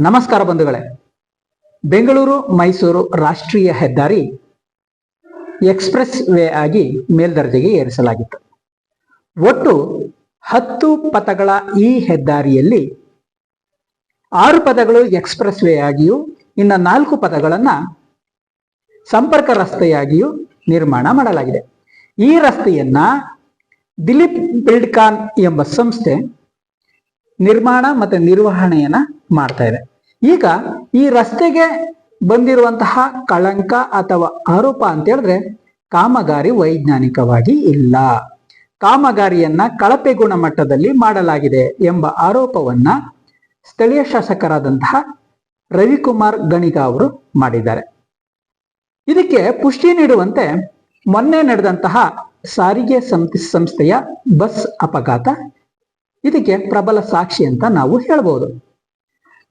ನಮಸ್ಕಾರ ಬಂಧುಗಳೇ. ಬೆಂಗಳೂರು, ಮೈಸೂರು ರಾಷ್ಟ್ರೀಯ ಹೆದ್ದಾರಿ ಎಕ್ಸ್ಪ್ರೆಸ್ ವೇ ಆಗಿ ಮೇಲ್ದರ್ಜೆಗೆ ಏರಿಸಲಾಗಿತ್ತು. ಒಟ್ಟು ಹತ್ತು ಪಥಗಳ ಈ ಹೆದ್ದಾರಿಯಲ್ಲಿ ಆರು ಪದಗಳು ಎಕ್ಸ್ಪ್ರೆಸ್ ವೇ ಆಗಿಯೂ, ಇನ್ನು ನಾಲ್ಕು ಪದಗಳನ್ನು ಸಂಪರ್ಕ ರಸ್ತೆಯಾಗಿಯೂ ನಿರ್ಮಾಣ ಮಾಡಲಾಗಿದೆ. ಈ ರಸ್ತೆಯನ್ನ ದಿಲೀಪ್ ಬಿಲ್ಡ್ಕಾನ್ ಎಂಬ ಸಂಸ್ಥೆ ನಿರ್ಮಾಣ ಮತ್ತು ನಿರ್ವಹಣೆಯನ್ನ ಮಾಡ್ತಾ ಇದೆ. ಈಗ ಈ ರಸ್ತೆಗೆ ಬಂದಿರುವಂತಹ ಕಳಂಕ ಅಥವಾ ಆರೋಪ ಅಂತ ಹೇಳಿದ್ರೆ ಕಾಮಗಾರಿ ವೈಜ್ಞಾನಿಕವಾಗಿ ಇಲ್ಲ. ಕಾಮಗಾರಿಯನ್ನ ಕಳಪೆ ಗುಣಮಟ್ಟದಲ್ಲಿ ಮಾಡಲಾಗಿದೆ ಎಂಬ ಆರೋಪವನ್ನ ಸ್ಥಳೀಯ ಶಾಸಕರಾದಂತಹ ರವಿಕುಮಾರ್ ಗಣಿಗ ಅವರು ಮಾಡಿದ್ದಾರೆ. ಇದಕ್ಕೆ ಪುಷ್ಟಿ ನೀಡುವಂತೆ ಮೊನ್ನೆ ನಡೆದಂತಹ ಸಾರಿಗೆ ಸಂಸ್ಥೆಯ ಬಸ್ ಅಪಘಾತ ಇದಕ್ಕೆ ಪ್ರಬಲ ಸಾಕ್ಷಿ ಅಂತ ನಾವು ಹೇಳ್ಬೋದು.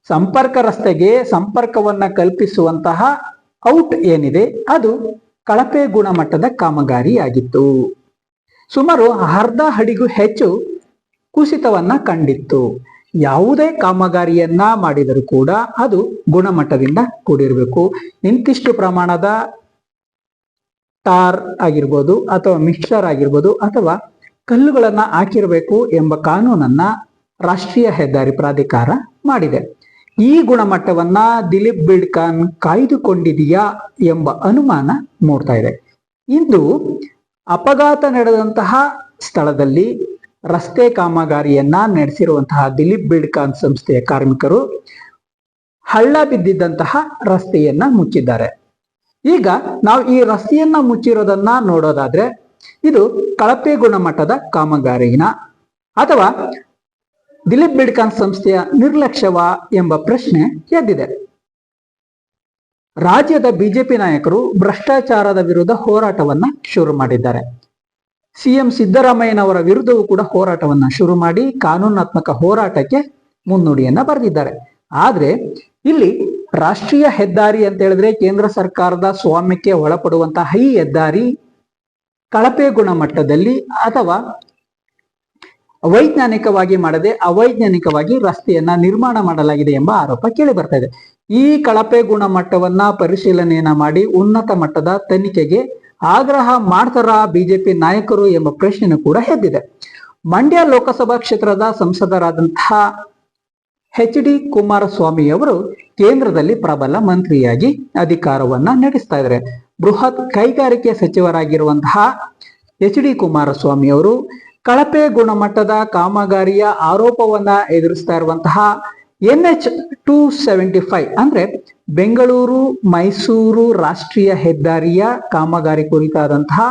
ಸಂಪರ್ಕ ರಸ್ತೆಗೆ ಸಂಪರ್ಕವನ್ನ ಕಲ್ಪಿಸುವಂತಹ ಔಟ್ ಏನಿದೆ ಅದು ಕಳಪೆ ಗುಣಮಟ್ಟದ ಕಾಮಗಾರಿಯಾಗಿತ್ತು. ಸುಮಾರು ಅರ್ಧ ಅಡಿಗೂ ಹೆಚ್ಚು ಕುಸಿತವನ್ನ ಕಂಡಿತ್ತು. ಯಾವುದೇ ಕಾಮಗಾರಿಯನ್ನ ಮಾಡಿದರೂ ಕೂಡ ಅದು ಗುಣಮಟ್ಟದಿಂದ ಕೂಡಿರಬೇಕು. ಇಂತಿಷ್ಟು ಪ್ರಮಾಣದ ಟಾರ್ ಆಗಿರ್ಬೋದು ಅಥವಾ ಮಿಕ್ಸರ್ ಆಗಿರ್ಬೋದು ಅಥವಾ ಕಲ್ಲುಗಳನ್ನು ಹಾಕಿರಬೇಕು ಎಂಬ ಕಾನೂನನ್ನ ರಾಷ್ಟ್ರೀಯ ಹೆದ್ದಾರಿ ಪ್ರಾಧಿಕಾರ ಮಾಡಿದೆ. ಈ ಗುಣಮಟ್ಟವನ್ನ ದಿಲೀಪ್ ಬಿಡ್ಕಾನ್ ಕಾಯ್ದುಕೊಂಡಿದೆಯಾ ಎಂಬ ಅನುಮಾನ ಮೂಡ್ತಾ ಇದೆ. ಇಂದು ಅಪಘಾತ ನಡೆದಂತಹ ಸ್ಥಳದಲ್ಲಿ ರಸ್ತೆ ಕಾಮಗಾರಿಯನ್ನ ನಡೆಸಿರುವಂತಹ ದಿಲೀಪ್ ಬಿಡ್ಕಾನ್ ಸಂಸ್ಥೆಯ ಕಾರ್ಮಿಕರು ಹಳ್ಳ ಬಿದ್ದಿದ್ದಂತಹ ರಸ್ತೆಯನ್ನ ಮುಚ್ಚಿದ್ದಾರೆ. ಈಗ ನಾವು ಈ ರಸ್ತೆಯನ್ನ ಮುಚ್ಚಿರೋದನ್ನ ನೋಡೋದಾದ್ರೆ ಇದು ಕಳಪೆ ಗುಣಮಟ್ಟದ ಕಾಮಗಾರಿನ ಅಥವಾ ದಿಲೀಪ್ ಬಿಡ್ಕಾನ್ ಸಂಸ್ಥೆಯ ನಿರ್ಲಕ್ಷ್ಯವಾ ಎಂಬ ಪ್ರಶ್ನೆ ಎದ್ದಿದೆ. ರಾಜ್ಯದ ಬಿಜೆಪಿ ನಾಯಕರು ಭ್ರಷ್ಟಾಚಾರದ ವಿರುದ್ಧ ಹೋರಾಟವನ್ನ ಶುರು ಮಾಡಿದ್ದಾರೆ. ಸಿಎಂ ಸಿದ್ದರಾಮಯ್ಯನವರ ವಿರುದ್ಧವೂ ಕೂಡ ಹೋರಾಟವನ್ನ ಶುರು ಮಾಡಿ ಕಾನೂನಾತ್ಮಕ ಹೋರಾಟಕ್ಕೆ ಮುನ್ನುಡಿಯನ್ನ ಬರೆದಿದ್ದಾರೆ. ಆದ್ರೆ ಇಲ್ಲಿ ರಾಷ್ಟ್ರೀಯ ಹೆದ್ದಾರಿ ಅಂತ ಹೇಳಿದ್ರೆ ಕೇಂದ್ರ ಸರ್ಕಾರದ ಸ್ವಾಮ್ಯಕ್ಕೆ ಒಳಪಡುವಂತಹ ಈ ಹೆದ್ದಾರಿ ಕಳಪೆ ಗುಣಮಟ್ಟದಲ್ಲಿ ಅಥವಾ ವೈಜ್ಞಾನಿಕವಾಗಿ ಮಾಡದೆ ಅವೈಜ್ಞಾನಿಕವಾಗಿ ರಸ್ತೆಯನ್ನ ನಿರ್ಮಾಣ ಮಾಡಲಾಗಿದೆ ಎಂಬ ಆರೋಪ ಕೇಳಿ ಬರ್ತಾ ಇದೆ. ಈ ಕಳಪೆ ಗುಣಮಟ್ಟವನ್ನ ಪರಿಶೀಲನೆಯನ್ನ ಮಾಡಿ ಉನ್ನತ ಮಟ್ಟದ ತನಿಖೆಗೆ ಆಗ್ರಹ ಮಾಡ್ತಾರಾ ಬಿಜೆಪಿ ನಾಯಕರು ಎಂಬ ಪ್ರಶ್ನೆ ಕೂಡ ಎದ್ದಿದೆ. ಮಂಡ್ಯ ಲೋಕಸಭಾ ಕ್ಷೇತ್ರದ ಸಂಸದರಾದಂತಹ ಎಚ್ ಡಿ ಕುಮಾರಸ್ವಾಮಿ ಅವರು ಕೇಂದ್ರದಲ್ಲಿ ಪ್ರಬಲ ಮಂತ್ರಿಯಾಗಿ ಅಧಿಕಾರವನ್ನ ನಡೆಸ್ತಾ ಇದ್ದಾರೆ. ಬೃಹತ್ ಕೈಗಾರಿಕೆ ಸಚಿವರಾಗಿರುವಂತಹ ಎಚ್ ಡಿ ಕುಮಾರಸ್ವಾಮಿ ಅವರು ಕಳಪೆ ಗುಣಮಟ್ಟದ ಕಾಮಗಾರಿಯ ಆರೋಪವನ್ನ ಎದುರಿಸ್ತಾ ಇರುವಂತಹ N H two seventy five ಅಂದ್ರೆ ಬೆಂಗಳೂರು, ಮೈಸೂರು ರಾಷ್ಟ್ರೀಯ ಹೆದ್ದಾರಿಯ ಕಾಮಗಾರಿ ಕುರಿತಾದಂತಹ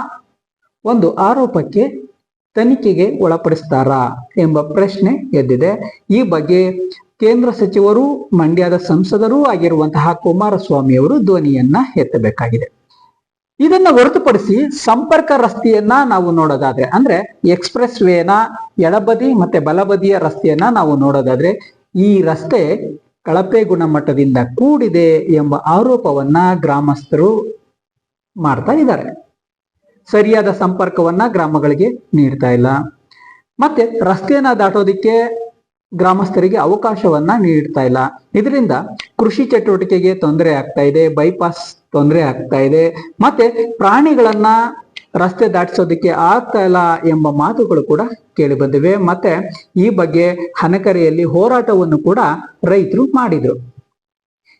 ಒಂದು ಆರೋಪಕ್ಕೆ ತನಿಖೆಗೆ ಒಳಪಡಿಸ್ತಾರಾ ಎಂಬ ಪ್ರಶ್ನೆ ಎದ್ದಿದೆ. ಈ ಬಗ್ಗೆ ಕೇಂದ್ರ ಸಚಿವರು, ಮಂಡ್ಯದ ಸಂಸದರೂ ಆಗಿರುವಂತಹ ಕುಮಾರಸ್ವಾಮಿ ಅವರು ಧ್ವನಿಯನ್ನ ಎತ್ತಬೇಕಾಗಿದೆ. ಇದನ್ನ ಹೊರತುಪಡಿಸಿ ಸಂಪರ್ಕ ರಸ್ತೆಯನ್ನ ನಾವು ನೋಡೋದಾದ್ರೆ, ಅಂದ್ರೆ ಎಕ್ಸ್ಪ್ರೆಸ್ ವೇನ ಎಡಬದಿ ಮತ್ತೆ ಬಲಬದಿಯ ರಸ್ತೆಯನ್ನ ನಾವು ನೋಡೋದಾದ್ರೆ, ಈ ರಸ್ತೆ ಕಳಪೆ ಗುಣಮಟ್ಟದಿಂದ ಕೂಡಿದೆ ಎಂಬ ಆರೋಪವನ್ನ ಗ್ರಾಮಸ್ಥರು ಮಾಡ್ತಾ ಇದ್ದಾರೆ. ಸರಿಯಾದ ಸಂಪರ್ಕವನ್ನ ಗ್ರಾಮಗಳಿಗೆ ನೀಡ್ತಾ ಇಲ್ಲ. ಮತ್ತೆ ರಸ್ತೆಯನ್ನ ದಾಟೋದಿಕ್ಕೆ ಗ್ರಾಮಸ್ಥರಿಗೆ ಅವಕಾಶವನ್ನ ನೀಡ್ತಾ ಇಲ್ಲ. ಇದರಿಂದ ಕೃಷಿ ಚಟುವಟಿಕೆಗೆ ತೊಂದರೆ ಆಗ್ತಾ ಇದೆ ಬೈಪಾಸ್ ತೊಂದರೆ ಆಗ್ತಾ ಇದೆ. ಮತ್ತೆ ಪ್ರಾಣಿಗಳನ್ನ ರಸ್ತೆ ದಾಟಿಸೋದಕ್ಕೆ ಆಗ್ತಾ ಇಲ್ಲ ಎಂಬ ಮಾತುಗಳು ಕೂಡ ಕೇಳಿ ಬಂದಿವೆ. ಮತ್ತೆ ಈ ಬಗ್ಗೆ ಹನಕರೆಯಲ್ಲಿ ಹೋರಾಟವನ್ನು ಕೂಡ ರೈತರು ಮಾಡಿದ್ರು.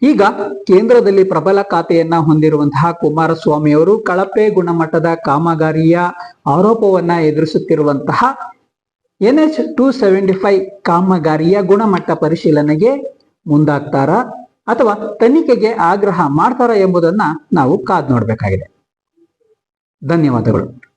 ಈಗ ಕೇಂದ್ರದಲ್ಲಿ ಪ್ರಬಲ ಖಾತೆಯನ್ನ ಹೊಂದಿರುವಂತಹ ಕುಮಾರಸ್ವಾಮಿ ಅವರು ಕಳಪೆ ಗುಣಮಟ್ಟದ ಕಾಮಗಾರಿಯ ಆರೋಪವನ್ನ ಎದುರಿಸುತ್ತಿರುವಂತಹ N H two seventy five ಕಾಮಗಾರಿಯ ಗುಣಮಟ್ಟ ಪರಿಶೀಲನೆಗೆ ಮುಂದಾಗ್ತಾರ? ಅಥವಾ ತನಿಖೆಗೆ ಆಗ್ರಹ ಮಾಡ್ತಾರ ಎಂಬುದನ್ನ ನಾವು ಕಾದ್ ನೋಡ್ಬೇಕಾಗಿದೆ. ಧನ್ಯವಾದಗಳು.